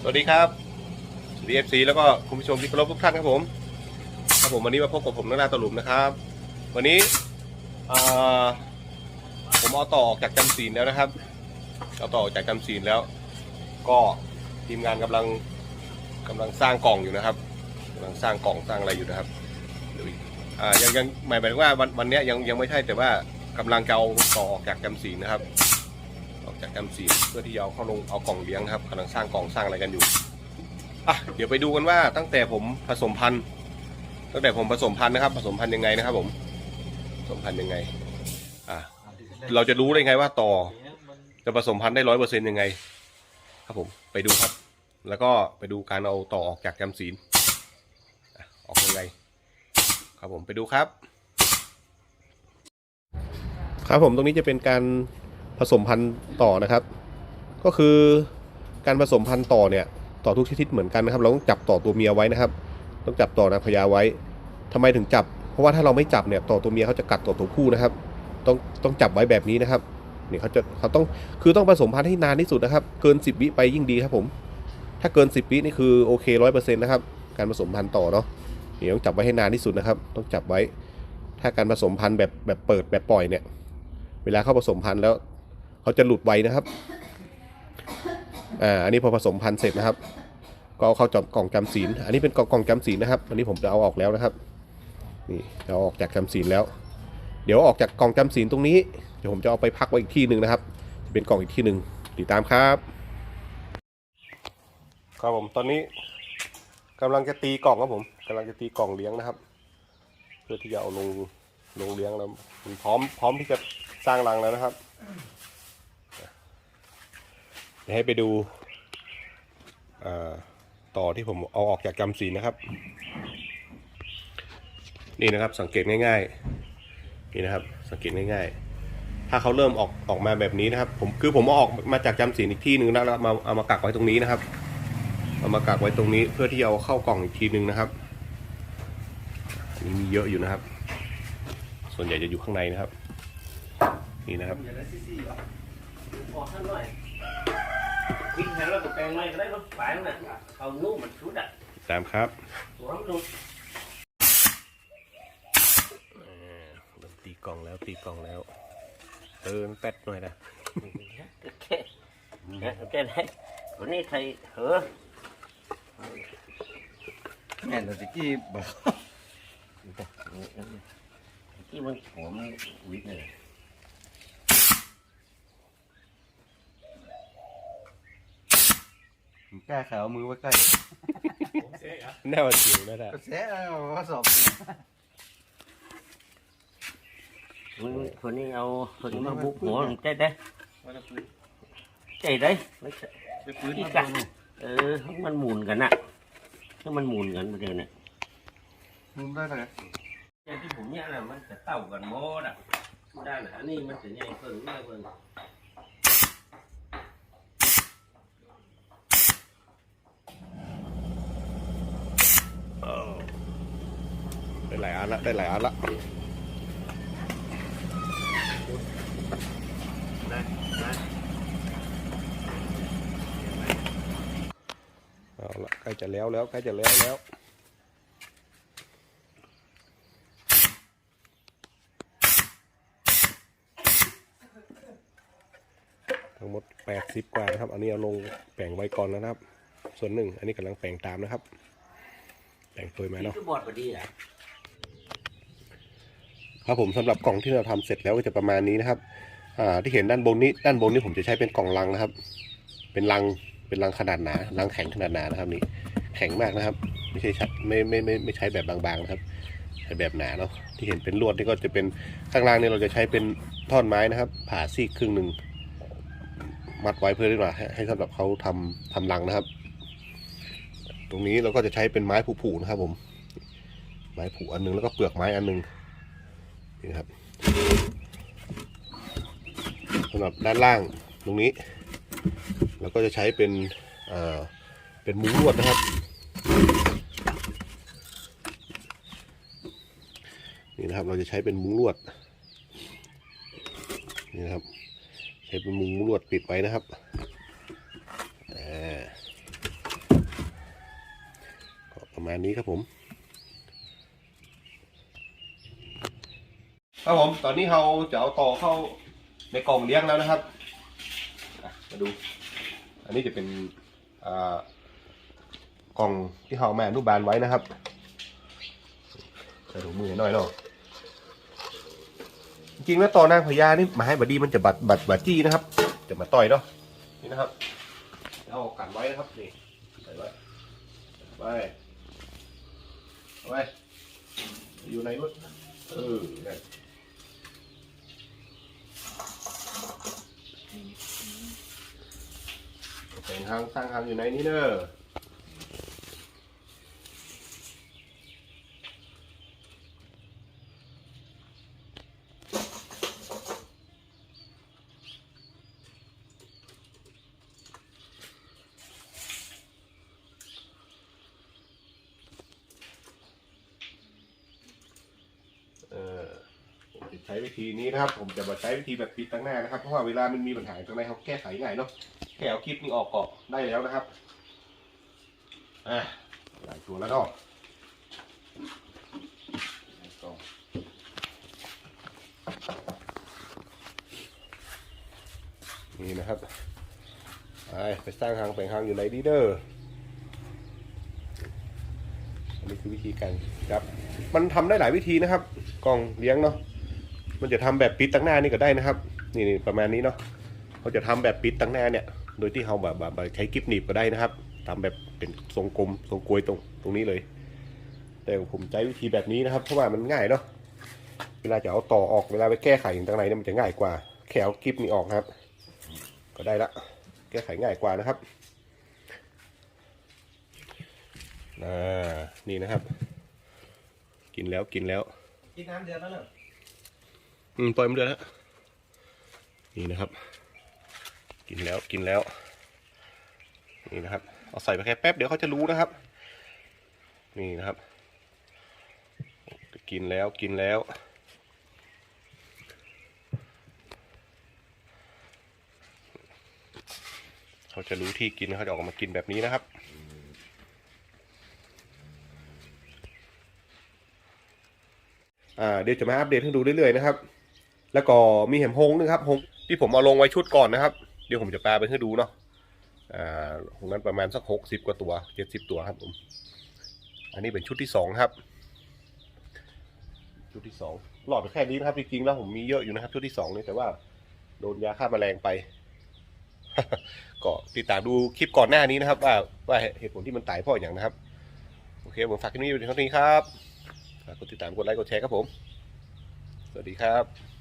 สวัสดีครับ DFC แล้วก็คุณผู้ชมที่เคารพทุกท่านครับผมครับผมวันนี้มาพบกับผมนักนาตะหลุมนะครับ วันนี้ผมเอาต่อออกจากจำศีลแล้วนะครับเอาต่อออกจากจำศีลแล้ว ก็ทีมงานกำลังกำลังสร้างกล่องอยู่นะครับกำลังสร้างกล่องสร้างอะไรอยู่นะครับอ่ายังยังหมายถึงว่าวันวันนี้ยังยังไม่ใช่แต่ว่ากำลังจะเอาต่อออกจากจำศีลนะครับ จากจำศีเพื่อที่จะเอาเข้าลงเอากล่องเลี้ยงนะครับกำลังสร้างกล่องสร้างอะไรกันอยู่อะเดี๋ยวไปดูกันว่าตั้งแต่ผมผสมพันธุ์ตั้งแต่ผมผสมพันธุ์นะครับ ผสมพันธุ์ยังไงนะครับ ผมผสมพันธุ์ยังไงอะเราจะรู้ได้ไงว่าต่อจะผสมพันธุ์ได้ร้อยเปอร์เซ็นต์ยังไง ครับผมไปดูครับ แล้วก็ไปดูการเอาต่อออกจากจำศีลออกยังไง ครับผมไปดูครับ ครับผมตรงนี้จะเป็นการ ผสมพันธุ์ต่อนะครับ ก็คือการผสมพันธุ์ต่อเนี่ยต่อทุกชนิดเหมือนกันนะครับ เราต้องจับต่อตัวเมียไว้นะครับ ต้องจับต่อนางพญาไว้ทำไมถึงจับ เพราะว่าถ้าเราไม่จับเนี่ยต่อตัวเมียเขาจะกัดต่อตัวผู้นะครับ ต้องต้องจับไว้แบบนี้นะครับนี่เขาจะเขาต้องคือต้องผสมพันธุ์ให้นานที่สุดนะครับ เกิน 10 วิไปยิ่งดีครับผม ถ้าเกิน 10 วินี่คือโอเคร้อยเปอร์เซ็นต์นะครับ การผสมพันธุ์ต่อเนาะนี่ต้องจับไว้ให้นานที่สุดนะครับ ต้องจับไว้ ถ้าการผสมพันธุ์แบบแบบเปิดแบบปล่อยเนี่ย เวลาเข้าผสมพันธุ์แล้ว เขาจะหลุดไวนะครับอ่าอันนี้พอผสมพันธุ์เสร็จนะครับ ก็เอาเข้าจกล่องจำศีลอันนี้เป็นกล่องจำศีลนะครับ อันนี้ผมจะเอาออกแล้วนะครับ นี่เอาออกจากจำศีลแล้ว เดี๋ยวออกจากกล่องจำศีลตรงนี้เดี๋ยวผมจะเอาไปพักไว้อีกที่หนึ่งนะครับ จะเป็นกล่องอีกที่หนึ่งติดตามครับครับผมตอนนี้กำลังจะตีกล่องครับผมกำลังจะตีกล่องเลี้ยงนะครับ เพื่อที่จะเอาลงลงเลี้ยงแล้วพร้อมพร้อมที่จะสร้างรังแล้วนะครับ ดี๋ยวให้ไปดูต่อที่ผมเอาออกจากจำศีลนะครับ นี่นะครับสังเกตง่าย ๆ นี่นะครับ สังเกตง่ายๆ ถ้าเขาเริ่มออกออกมาแบบนี้นะครับ ผมคือผมเอาออกมาจากจำศีลอีกที่หนึ่งนะแล้วมาเอามากักไว้ตรงนี้นะครับ เอามากักไว้ตรงนี้เพื่อที่จะเอาเข้ากล่องอีกทีหนึ่งนะครับอันนี่มีเยอะอยู่นะครับ ส่วนใหญ่จะอยู่ข้างในนะครับ นี่นะครับ พอท่านหน่อยวิ่งแทนแล้วก็แปลงไม่ก็ได้รถแปลงน่ะเอานู้มันชุดอะตามครับตัวน้ำนุ่มอ่าเริ่มตีกล่องแล้วตีกล่องแล้วเออมันแป๊ดหน่อยนะแค่แค่ได้วันนี้ใส่เหอะแม่นแต่ตะกี้บอกที่มันหอมวิทย์เลย กล้าขาวมือไว้ใกล้แน่ว่าจริงนะท่ะก็แซ่เอาข้อสอบคนคนนี้เอาคนนี้มาบุกหัวใจได้ว่าจะปืนใจได้ไม่ใช่จะปืนที่มากัตัดวนึงเออมันหมุนกันน่ะถ้ามันหมุนกันประเดี๋ยวนี้มุมได้ไหมอย่างที่ผมเนี่ยน่ะมันจะเต่ากันหมดอะได้แหละอันนี้มันจะใหญ่เพิ่มใหญ่เพิ่ม ได้หลายอันละได้หลายอันละเอาละใกล้จะแล้วแล้วใกล้จะแล้วแล้วทั้งหมด 80 กว่านะครับ อันนี้เอาลงแป่งไว้ก่อนแล้วนะครับ ส่วนหนึ่ง อันนี้กำลังแป่งตามนะครับ แป่งตัวมานี่เนาะ ครับผมสำหรับกล่องที่เราทำเสร็จแล้วก็จะประมาณนี้นะครับอ่าที่เห็นด้านบนนี้ด้านบนนี้ผมจะใช้เป็นกล่องลังนะครับ เป็นลังเป็นลังขนาดหนาลังแข็งขนาดหนานะครับนี่แข็งมากนะครับ ไม่ใช่ใช้ไม่ไม่ไม่ไม่ใช้แบบบางๆนะครับใช้แบบหนาเนาะที่เห็นเป็นลวดนี่ก็จะเป็นข้างล่างนี่เราจะใช้เป็นท่อนไม้นะครับ ผ่าซีกครึ่งหนึ่งมัดไว้เพื่อที่ว่าให้ให้สำหรับเขาทำทำรังนะครับ ตรงนี้เราก็จะใช้เป็นไม้ผูๆนะครับผม ไม้ผูอันหนึงแล้วก็เปลือกไม้อันหนึง นี่นะครับสำหรับด้านล่างตรงนี้ เราก็จะใช้เป็นเป็นมุ้งลวดนะครับนี่นะครับเราจะใช้เป็นมุ้งลวดนี่นะครับ ใช้เป็นมุ้งลวดปิดไว้นะครับอ่ามาณนี้ครับผม ครับผม ตอนนี้เราจะเอาต่อเข้าในกล่องเลี้ยงแล้วนะครับ มาดู อันนี้จะเป็นกล่องที่เราแม่นุบาลไว้นะครับใส่ถุงมือหน่อยเนาะจริงๆแล้วต่อนางพญานี่มายบดีมันจะบัดบัดบัดจี้นะครับ จะมาต่อยเนาะ นี่นะครับเอากันไว้นะครับนี่ใส่ไว้ไว้ไว้อยู่ในรถเออ นั่นเป็นทางสร้างทางอยู่ในนี้เนอะเออผมจะใช้วิธีนี้นะครับ ผมจะมาใช้วิธีแบบปิดตั้งหน้านะครับ เพราะว่าเวลามันมีปัญหาตรงไหนเขาแก้ไขง่ายเนาะ แค่อคลิปนี้ออกเก็ได้แล้วนะครับอะหลายตัวแล้วเนาะก็นี่นะครับ ไปไปสร้างทางแปลงทางอยู่ในดีเดอร์อันนี้คือวิธีการครับ มันทำได้หลายวิธีนะครับ กล่องเลี้ยงเนาะ มันจะทำแบบปิดตั้งหน้านี่ก็ได้นะครับ นี่ประมาณนี้เนาะเขาจะทำแบบปิดตั้งหน้าเนี่ย โดยที่เขาแบบแบบแบบใช้กิ๊บหนีบก็ได้นะครับทำแบบเป็นทรงกลมทรงกลวยตรงตรงนี้เลย แต่ผมใช้วิธีแบบนี้นะครับ เพราะว่ามันง่ายเนาะเวลาจะเอาต่อออกเวลาไปแก้ไขอย่างตรงไหนเนี่ยมันจะง่ายกว่าแค่เอากิ๊บนี่ออกนะครับ ก็ได้ละแก้ไขง่ายกว่านะครับอ่านี่นะครับ กินแล้วกินแล้วกินน้ำเดือดแล้วเนอะอืมปล่อยมันเดือดแล้วนี่นะครับ กินแล้วกินแล้ว นี่นะครับ เอาใส่ไปแค่แป๊บเดี๋ยวเขาจะรู้นะครับ นี่นะครับ กินแล้วกินแล้วเขาจะรู้ที่กินเขาจะออกมากินแบบนี้นะครับอ่าเดี๋ยวจะมาอัปเดตให้ดูเรื่อยๆนะครับ แล้วก็มีเห็มฮงนะครับฮงที่ผมเอาลงไว้ชุดก่อนนะครับ เดี๋ยวผมจะแปลไปให้ดูเนาะอ่าฮงนั้นประมาณสักหกสิบกว่าตัวเจ็ดสิบตัวครับผม อันนี้เป็นชุดที่สองครับ ชุดที่สองหลอดแค่นี้นะครับจริงๆแล้วผมมีเยอะอยู่นะครับ ชุดที่สองนี่แต่ว่าโดนยาฆ่าแมลงไป ก็ติดตามดูคลิปก่อนหน้านี้นะครับ ว่าว่าเหตุผลที่มันตายเพราะอย่างนะครับ โอเคผมฝากคลิปนี้ไว้เท่านี้ครับฝากกดติดตามกดไลค์กดแชร์ครับผม สวัสดีครับ